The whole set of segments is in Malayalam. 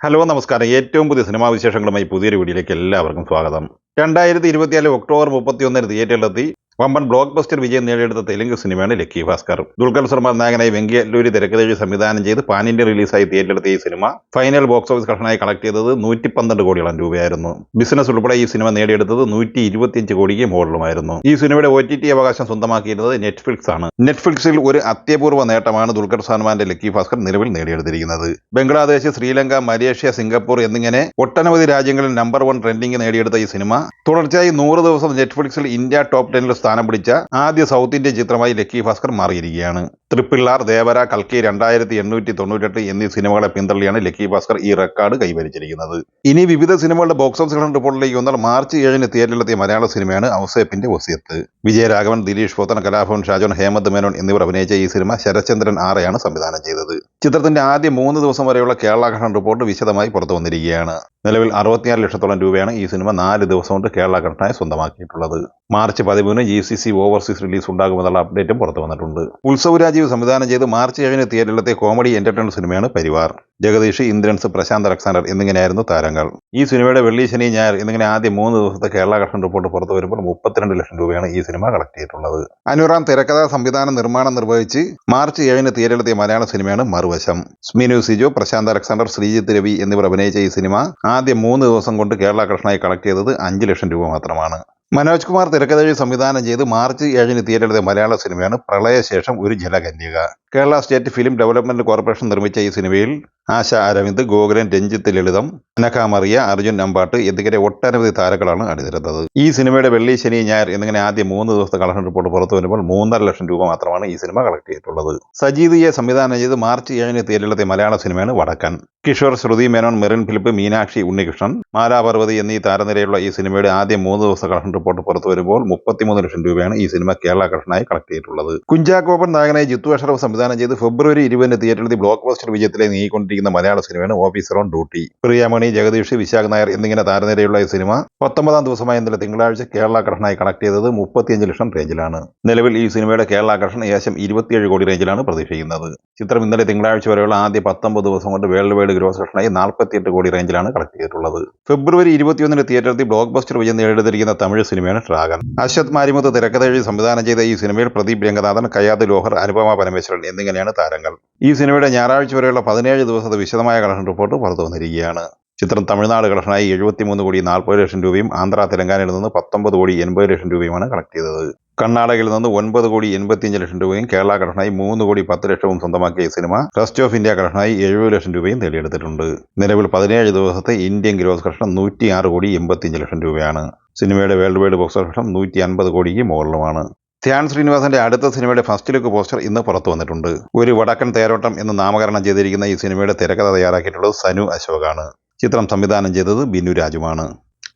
ഹലോ നമസ്കാരം. ഏറ്റവും പുതിയ സിനിമാ വിശേഷങ്ങളുമായി പുതിയൊരു വീഡിയോയിലേക്ക് എല്ലാവർക്കും സ്വാഗതം. രണ്ടായിരത്തി ഇരുപത്തിനാല് ഒക്ടോബർ മുപ്പത്തിയൊന്നിന് തിയേറ്ററിലെത്തി വമ്പൻ ബ്ലോക്ക് ബസ്റ്റർ വിജയം നേടിയെടുത്ത തെലുങ്ക് സിനിമയാണ് ലക്കി ഭാസ്കർ ദുൽഖർ സൽമാൻ നായകനായി വെങ്കിയല്ലൂരി തിരക്കഥയിൽ സംവിധാനം ചെയ്ത് പാൻ ഇന്ത്യ റിലീസായി തിയേറ്ററെടുത്ത ഈ സിനിമ ഫൈനൽ ബോക്സ് ഓഫീസ് കളക്ഷനായി കളക്ട് ചെയ്തത് നൂറ്റി പന്ത്രണ്ട് കോടിയോളം രൂപയായിരുന്നു. ബിസിനസ് ഉൾപ്പെടെ ഈ സിനിമ നേടിയെടുത്തത് നൂറ്റി ഇരുപത്തിയഞ്ച് കോടിക്ക് മുകളിലുമായിരുന്നു. ഈ സിനിമയുടെ ഒ ടി ടി അവകാശം സ്വന്തമാക്കിയിരുന്നത് നെറ്റ്ഫ്ലിക്സ് ആണ്. നെറ്റ്ഫ്ലിക്സിൽ ഒരു അത്യപൂർവ നേട്ടമാണ് ദുൽഖർ സൽമാന്റെ ലക്കി ഭാസ്കർ നിലവിൽ നേടിയെടുത്തിരിക്കുന്നത്. ബംഗ്ലാദേശ് ശ്രീലങ്ക മലേഷ്യ സിംഗപ്പൂർ എന്നിങ്ങനെ ഒട്ടനവധി രാജ്യങ്ങളിൽ നമ്പർ വൺ ട്രെൻഡിംഗ് നേടിയെടുത്ത ഈ സിനിമ. തുടർച്ചയായി നൂറ് ദിവസം നെറ്റ്ഫ്ലിക്സിൽ ഇന്ത്യ ടോപ്പ് ടെന്നിൽ സ്ഥാനം പിടിച്ച ആദ്യ സൗത്ത് ഇന്ത്യൻ ചിത്രമായി ലക്കി ഭാസ്കർ മാറിയിരിക്കുകയാണ്. തൃപ്പിള്ളാർ ദേവര കൽക്കി രണ്ടായിരത്തി എണ്ണൂറ്റി തൊണ്ണൂറ്റെട്ട് എന്നീ സിനിമകളെ പിന്തള്ളിയാണ് ലക്കി ഭാസ്കർ ഈ റെക്കോർഡ് കൈവരിച്ചിരിക്കുന്നത്. ഇനി വിവിധ സിനിമകളുടെ ബോക്സ് ഓഫീസ് റിപ്പോർട്ടിലേക്ക് വന്നാൽ മാർച്ച് ഏഴിന് തിയേറ്ററിലെത്തിയ മലയാള സിനിമയാണ് ഔസേപ്പിന്റെ ഒസിയത്ത് വിജയരാഘവൻ ദിലീഷ് പോത്തൻ കലാഭവൻ ഷാജോൻ ഹേമന്ത് മേനോൻ എന്നിവർ അഭിനയിച്ച ഈ സിനിമ ശരചന്ദ്രൻ ആറയാണ് സംവിധാനം ചെയ്തത്. ചിത്രത്തിന്റെ ആദ്യ മൂന്ന് ദിവസം വരെയുള്ള കേരള കളക്ഷൻ റിപ്പോർട്ട് വിശദമായി പുറത്തു വന്നിരിക്കുകയാണ് നിലവിൽ അറുപത്തിയാറ് ലക്ഷത്തോളം രൂപയാണ് ഈ സിനിമ നാല് ദിവസം കൊണ്ട് കേരള ഘട്ടനായി സ്വന്തമാക്കിയിട്ടുള്ളത്. മാർച്ച് പതിമൂന്ന് G C C overseas release ഉണ്ടാകുമെന്നുള്ള അപ്ഡേറ്റും പുറത്തു വന്നിട്ടുണ്ട്. ഉത്സവ് രാജീവ് സംവിധാനം ചെയ്ത് മാർച്ച് ഏഴിന് തിയേറ്ററിലത്തെ കോമഡി എന്റർടൈൻമെന്റ് സിനിമയാണ് പരിവാർ. ജഗദീഷ് ഇന്ദ്രൻസ് പ്രശാന്ത് അലക്സാണ്ടർ എന്നിങ്ങനെയായിരുന്നു താരങ്ങൾ. ഈ സിനിമയുടെ വെള്ളി ശനി ഞായർ എന്നിങ്ങനെ ആദ്യ മൂന്ന് ദിവസത്തെ കേരള കളക്ഷൻ റിപ്പോർട്ട് പുറത്തു വരുമ്പോൾ മുപ്പത്തിരണ്ട് ലക്ഷം രൂപയാണ് ഈ സിനിമ കളക്ട് ചെയ്തിട്ടുള്ളത്. അനുറാം തിരക്കഥാ സംവിധാനം നിർമ്മാണം നിർവഹിച്ച് മാർച്ച് ഏഴിന് തിയേറ്ററിലെത്തിയ മലയാള സിനിമയാണ് മറുവശം. സ്മിനു സിജോ പ്രശാന്ത് അലക്സാണ്ടർ ശ്രീജിത്ത് രവി എന്നിവർ അഭിനയിച്ച ഈ സിനിമ ആദ്യ മൂന്ന് ദിവസം കൊണ്ട് കേരള കൃഷ്ണായി കളക്ട് ചെയ്തത് അഞ്ച് ലക്ഷം രൂപ മാത്രമാണ്. മനോജ് കുമാർ തിരക്കഥഴി സംവിധാനം ചെയ്ത് മാർച്ച് ഏഴിന് തിയേറ്ററിലെ മലയാള സിനിമയാണ് Pralayashesham Oru Jalakanyaka. Kerala state film development corporation നിർമ്മിച്ച ഈ സിനിമയിൽ ആശ അരവിന്ദ് ഗോകുലൻ രഞ്ജിത്ത് ലളിതം അനക്കാമറിയ അർജുൻ നമ്പാട്ട് എന്നിങ്ങനെ ഒട്ടനവധി താരങ്ങളാണ് അണിനിരന്നത്. ഈ സിനിമയുടെ വെള്ളി ശനി ഞായർ എന്നിങ്ങനെ ആദ്യ മൂന്ന് ദിവസത്തെ കളക്ഷൻ റിപ്പോർട്ട് പുറത്തു വരുമ്പോൾ മൂന്നര ലക്ഷം രൂപ മാത്രമാണ് ഈ സിനിമ കളക്ട് ചെയ്തിട്ടുള്ളത്. സജീദിയെ സംവിധാനം ചെയ്ത് മാർച്ച് ഏഴിന് തിയേറ്ററിലെത്തിയ മലയാള സിനിമയാണ് വടക്കൻ. കിഷോർ ശ്രുതി മേനോൻ മെറിൻ ഫിലിപ്പ് മീനാക്ഷി ഉണ്ണികൃഷ്ണൻ മാലാപർവതി എന്നീ താരനിരയുള്ള ഈ സിനിമയുടെ ആദ്യ മൂന്ന് ദിവസത്തെ കളക്ഷൻ റിപ്പോർട്ട് പുറത്തു വരുമ്പോൾ മുപ്പത്തിമൂന്ന് ലക്ഷം രൂപയാണ് ഈ സിനിമ കേരള കളക്ഷനായി കളക്ട് ചെയ്തിട്ടുള്ളത്. കുഞ്ചാക്കോപ്പൻ നായകനായി ജിത്തു അഷറഫ് സംവിധാനം ചെയ്ത് ഫെബ്രുവരി ഇരുപതിന് തിയേറ്ററിൽ ബ്ലോക്ക് ബസ്റ്റർ വിജയത്തിലേക്ക് നീങ്ങിക്കൊണ്ടിരിക്കുന്ന മലയാള സിനിമയാണ് officer on duty. Priyamani Jagadish Vishak Nair എന്നിങ്ങനെ താരനിരയുള്ള ഈ സിനിമ പത്തൊമ്പതാം ദിവസമായ ഇന്നലെ തിങ്കളാഴ്ച കേരള കളക്ഷനായി കണക്ട് ചെയ്തത് മുപ്പത്തിയഞ്ച് ലക്ഷം റേഞ്ചിലാണ്. നിലവിൽ ഈ സിനിമയുടെ കേരള കളക്ഷൻ ഏകദേശം ഇരുപത്തിയേഴ് കോടി റേഞ്ചിലാണ് പ്രതീക്ഷിക്കുന്നത്. ചിത്രം ഇന്നലെ തിങ്കളാഴ്ച വരെയുള്ള ആദ്യ പത്തൊമ്പത് ദിവസം കൊണ്ട് വേൾഡ് വൈഡ് ഗ്രോസ് കളക്ഷനായി നാൽപ്പത്തിയെട്ട് കോടി റേഞ്ചിലാണ് കളക്ട് ചെയ്തിട്ടുള്ളത്. ഫെബ്രുവരി ഇരുപത്തിയൊന്നിന് തിയേറ്ററിൽ ബ്ലോക്ക് ബസ്റ്റർ വിജയം നേടിയെടുത്തിരിക്കുന്ന തമിഴ് സിനിമയാണ് ഡ്രാഗൺ അശ്വത് മാരിമുത്ത് തിരക്കഥ സംവിധാനം ചെയ്ത ഈ സിനിമയിൽ പ്രദീപ് രംഗനാഥൻ കയാദ് ലോഹർ അനുപമ പരമേശ്വരൻ എന്നിങ്ങനെയാണ് താരങ്ങൾ. ഈ സിനിമയുടെ ഞായറാഴ്ച വരെയുള്ള പതിനേഴ് ദിവസത്തെ വിശദമായ കളക്ഷൻ റിപ്പോർട്ട് പുറത്തു വന്നിരിക്കുകയാണ്. ചിത്രം തമിഴ്നാട് കളക്ഷനായി എഴുപത്തിമൂന്ന് കോടി നാൽപ്പത് ലക്ഷം രൂപയും ആന്ധ്ര തെലങ്കാനയിൽ നിന്ന് പത്തൊമ്പത് കോടി എൺപത് ലക്ഷം രൂപയുമാണ് കളക്ട് ചെയ്തത്. കർണാടകയിൽ നിന്ന് ഒൻപത് കോടി എൺപത്തിയഞ്ച് ലക്ഷം രൂപയും കേരള കളക്ഷനായി മൂന്ന് കോടി പത്ത് ലക്ഷവും സ്വന്തമാക്കിയ സിനിമ റെസ്റ്റ് ഓഫ് ഇന്ത്യ കളക്ഷനായി എഴുപത് ലക്ഷം രൂപയും നേടിയെടുത്തിട്ടുണ്ട് നിലവിൽ പതിനേഴ് ദിവസത്തെ ഇന്ത്യൻ ഗ്രോസ് കളക്ഷൻ ആറ് കോടി എൺപത്തിയഞ്ച് ലക്ഷം രൂപയാണ്. സിനിമയുടെ വേൾഡ് വൈഡ് ബോക്സ് കളക്ഷൻ നൂറ്റി അൻപത് കോടിക്ക് മുകളിലുമാണ്. ധ്യാൻ ശ്രീനിവാസന്റെ അടുത്ത സിനിമയുടെ ഫസ്റ്റ് ലുക്ക് പോസ്റ്റർ ഇന്ന് പുറത്തു വന്നിട്ടുണ്ട്. ഒരു വടക്കൻ തേരോട്ടം എന്ന് നാമകരണം ചെയ്തിരിക്കുന്ന ഈ സിനിമയുടെ തിരക്കഥ തയ്യാറാക്കിയിട്ടുള്ളത് സനു അശോകാണ്. ചിത്രം സംവിധാനം ചെയ്തത് ബിന്നു രാജുമാണ്.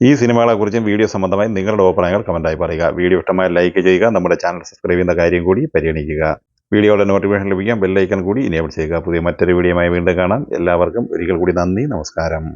ഈ സിനിമകളെക്കുറിച്ചും വീഡിയോ സംബന്ധമായി നിങ്ങളുടെ അഭിപ്രായങ്ങൾ കമന്റായി പറയുക. വീഡിയോ ഇഷ്ടമായി ലൈക്ക് ചെയ്യുക നമ്മുടെ ചാനൽ സബ്സ്ക്രൈബ് ചെയ്യുന്ന കാര്യം കൂടി പരിഗണിക്കുക. വീഡിയോയുടെ നോട്ടിഫിക്കേഷൻ ലഭിക്കാൻ ബെല്ലൈക്കൺ കൂടി ഇനേബിൾ ചെയ്യുക. പുതിയ മറ്റൊരു വീഡിയോയുമായി വീണ്ടും കാണാം. എല്ലാവർക്കും ഒരിക്കൽ കൂടി നന്ദി നമസ്കാരം.